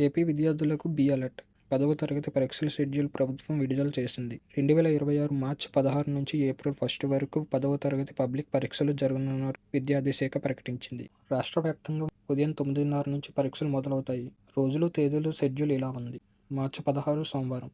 AP విద్యార్థులకు be alert. పదవ తరగతి పరీక్షల షెడ్యూల్ ప్రభుత్వం విడుదల చేసింది. రెండు వేల ఇరవై ఆరు మార్చి పదహారు నుంచి ఏప్రిల్ ఫస్ట్ వరకు పదవ తరగతి పబ్లిక్ పరీక్షలు జరగనున్న విద్యార్థి శాఖ ప్రకటించింది. రాష్ట్ర వ్యాప్తంగా ఉదయం తొమ్మిదిన్నర నుంచి పరీక్షలు మొదలవుతాయి. రోజులు తేదీలు షెడ్యూల్ ఇలా ఉంది. మార్చి పదహారు సోమవారం.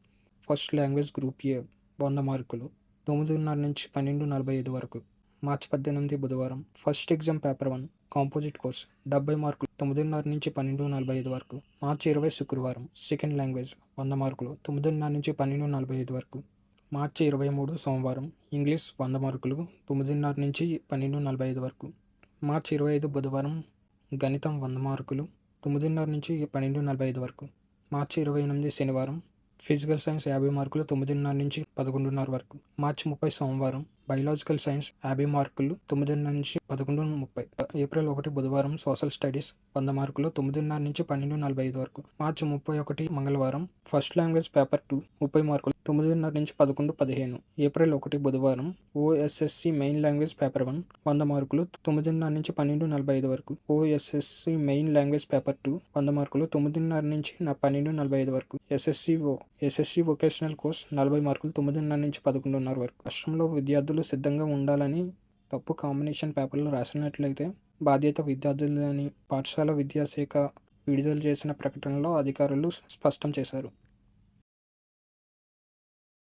First language group A. వంద మార్కులు. తొమ్మిదిన్నర నుంచి పన్నెండు నలభై ఐదు వరకు. మార్చి పద్దెనిమిది బుధవారం. First exam paper one. Composite course. డెబ్బై మార్కులు తొమ్మిదిన్నర నుంచి పన్నెండు నలభై ఐదు వరకు. మార్చి ఇరవై శుక్రవారం సెకండ్ లాంగ్వేజ్ వంద మార్కులు తొమ్మిదిన్నర నుంచి పన్నెండు నలభై ఐదు వరకు. మార్చి ఇరవై మూడు సోమవారం ఇంగ్లీష్ వంద మార్కులు తొమ్మిదిన్నర నుంచి పన్నెండు నలభై ఐదు వరకు. మార్చి ఇరవై ఐదు బుధవారం గణితం వంద మార్కులు తొమ్మిదిన్నర నుంచి పన్నెండు నలభై ఐదు వరకు. మార్చి ఇరవై ఎనిమిది శనివారం ఫిజికల్ సైన్స్ యాభై మార్కులు తొమ్మిదిన్నర నుంచి పదకొండున్నర వరకు. మార్చి ముప్పై సోమవారం బయలాజికల్ సైన్స్ యాభై మార్కులు తొమ్మిదిన్నర నుంచి పదకొండు ముప్పై. ఏప్రిల్ ఒకటి బుధవారం సోషల్ స్టడీస్ వంద మార్కులు తొమ్మిదిన్నర నుంచి పన్నెండు నలభై ఐదు వరకు. మార్చి ముప్పై ఒకటి మంగళవారం ఫస్ట్ లాంగ్వేజ్ పేపర్ టూ ముప్పై మార్కులు. తొమ్మిదిన్నర నుంచి పదకొండు పదిహేను. ఏప్రిల్ ఒకటి బుధవారం OSSC main language paper one వంద మార్కులు తొమ్మిదిన్నర నుంచి పన్నెండు నలభై ఐదు వరకు. OSSC main language paper two వంద మార్కులు తొమ్మిదిన్నర నుంచి నా పన్నెండు నలభై ఐదు వరకు. SSC O SSC vocational course నలభై మార్కులు తొమ్మిదిన్నర నుంచి పదకొండున్నర వరకు. రాష్ట్రంలో విద్యార్థులు సిద్ధంగా ఉండాలని తప్పు కాంబినేషన్ పేపర్లు రాసినట్లయితే బాధ్యత విద్యార్థులని పాఠశాల విద్యాశాఖ విడుదల చేసిన ప్రకటనలో అధికారులు స్పష్టం చేశారు.